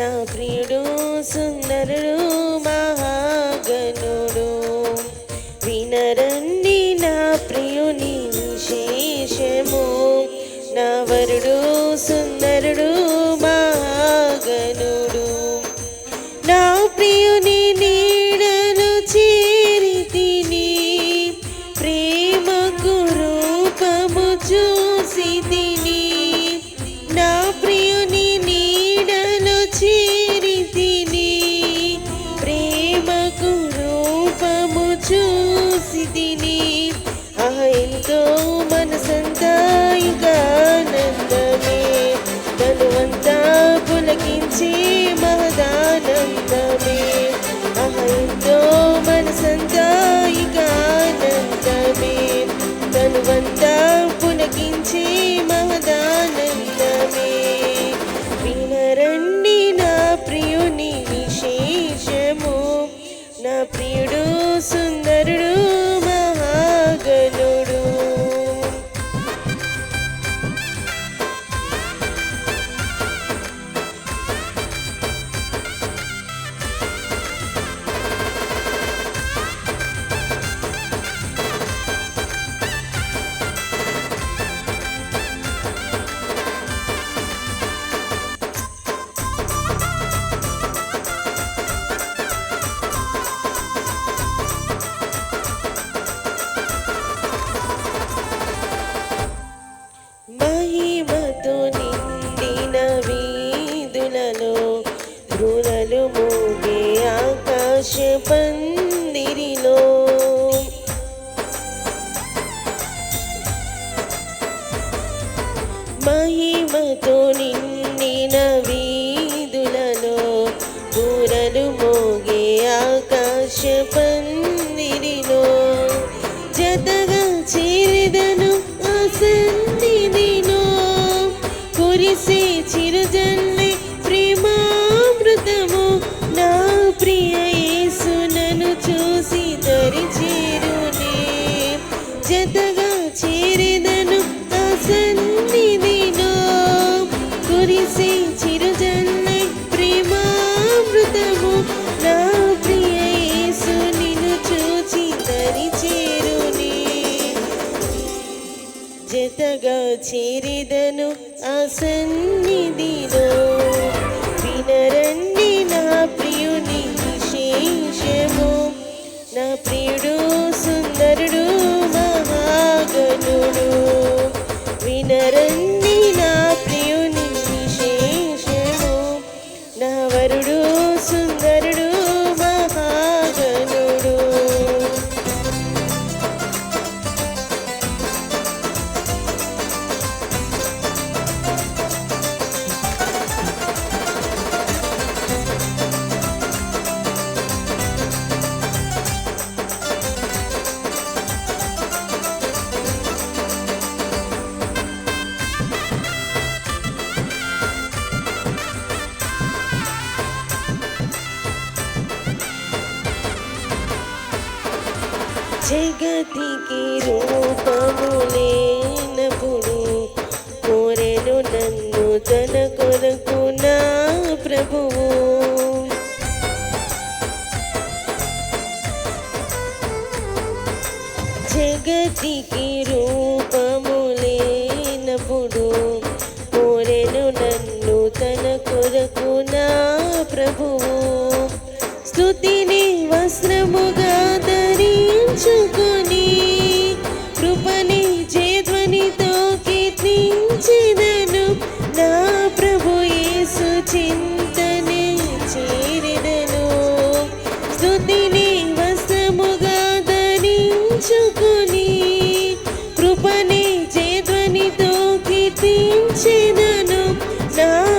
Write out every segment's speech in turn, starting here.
నా ప్రియుడు సుందరుడు మహాగణుడు. వినరండి నా ప్రియుని విశేషము. నా వరుడు సుందరుడు మహాగణుడు. నా ప్రియ ఇచ్చే మహదానందమే. అహంతో మనసంతా ఇక ఆనందమే తనువంతా పునకించే మహదానందమే. వినరండి నా ప్రియుని విశేషము. నా ప్రియుడు ಎಂದಿರಿನೋ ಮಹಿಮತು ನಿನ್ನಿನ చేతగా చేరిదను ఆ సన్నిధిలో వినరండి take a deep నడిపించినను నా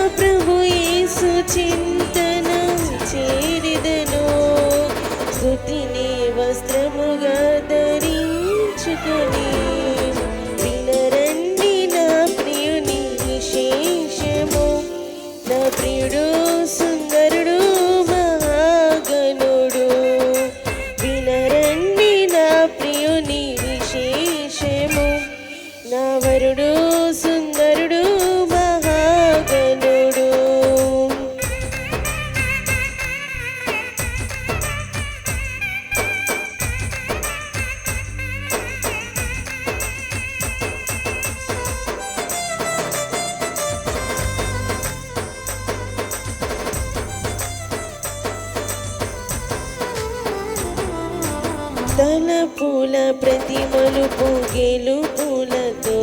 తలపుల ప్రతిమలు మలుపు గెలుపులతో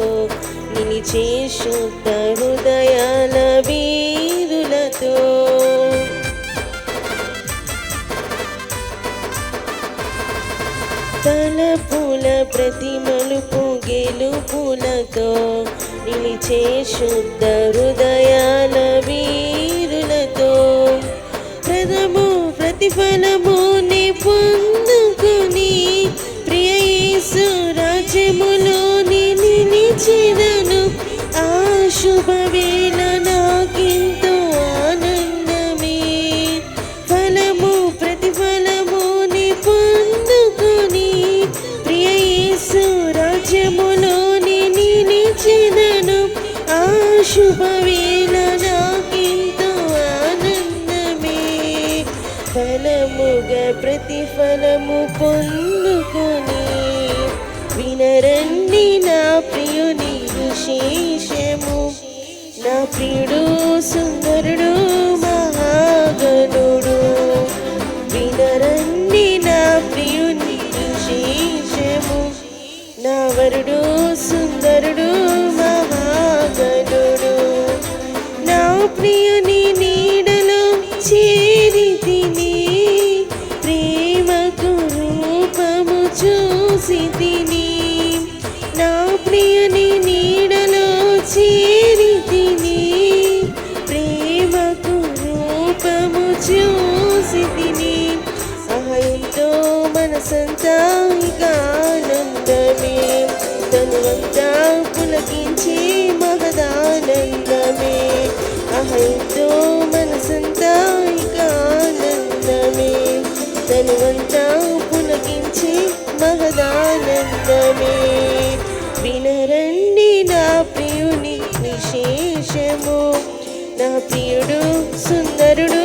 నిలిచే శుద్ధ హృదయాల వీరులతో. తలపుల ప్రతిమలు మలుపు గెలుపులతో నిలిచే శుద్ధ హృదయ ఫలముగా ప్రతిఫలము పొందుకొని వినరండి నా ప్రియుని విశేషము. నా ప్రియుడు సుందరుడు మహాగణుడు. వినరండి నా ప్రియుని విశేషము. నా వరుడు చూసి తిని సహాయంతో మనసంతా ఇక ఆనందమే తనువంతా పులకించే మహదానందమే అహంతో మనసంతా ఇక ఆనందమే తనువంతా పులకించే మహదానందమే వినరండి నా ప్రియుని విశేషము. నా ప్రియుడు సుందరుడు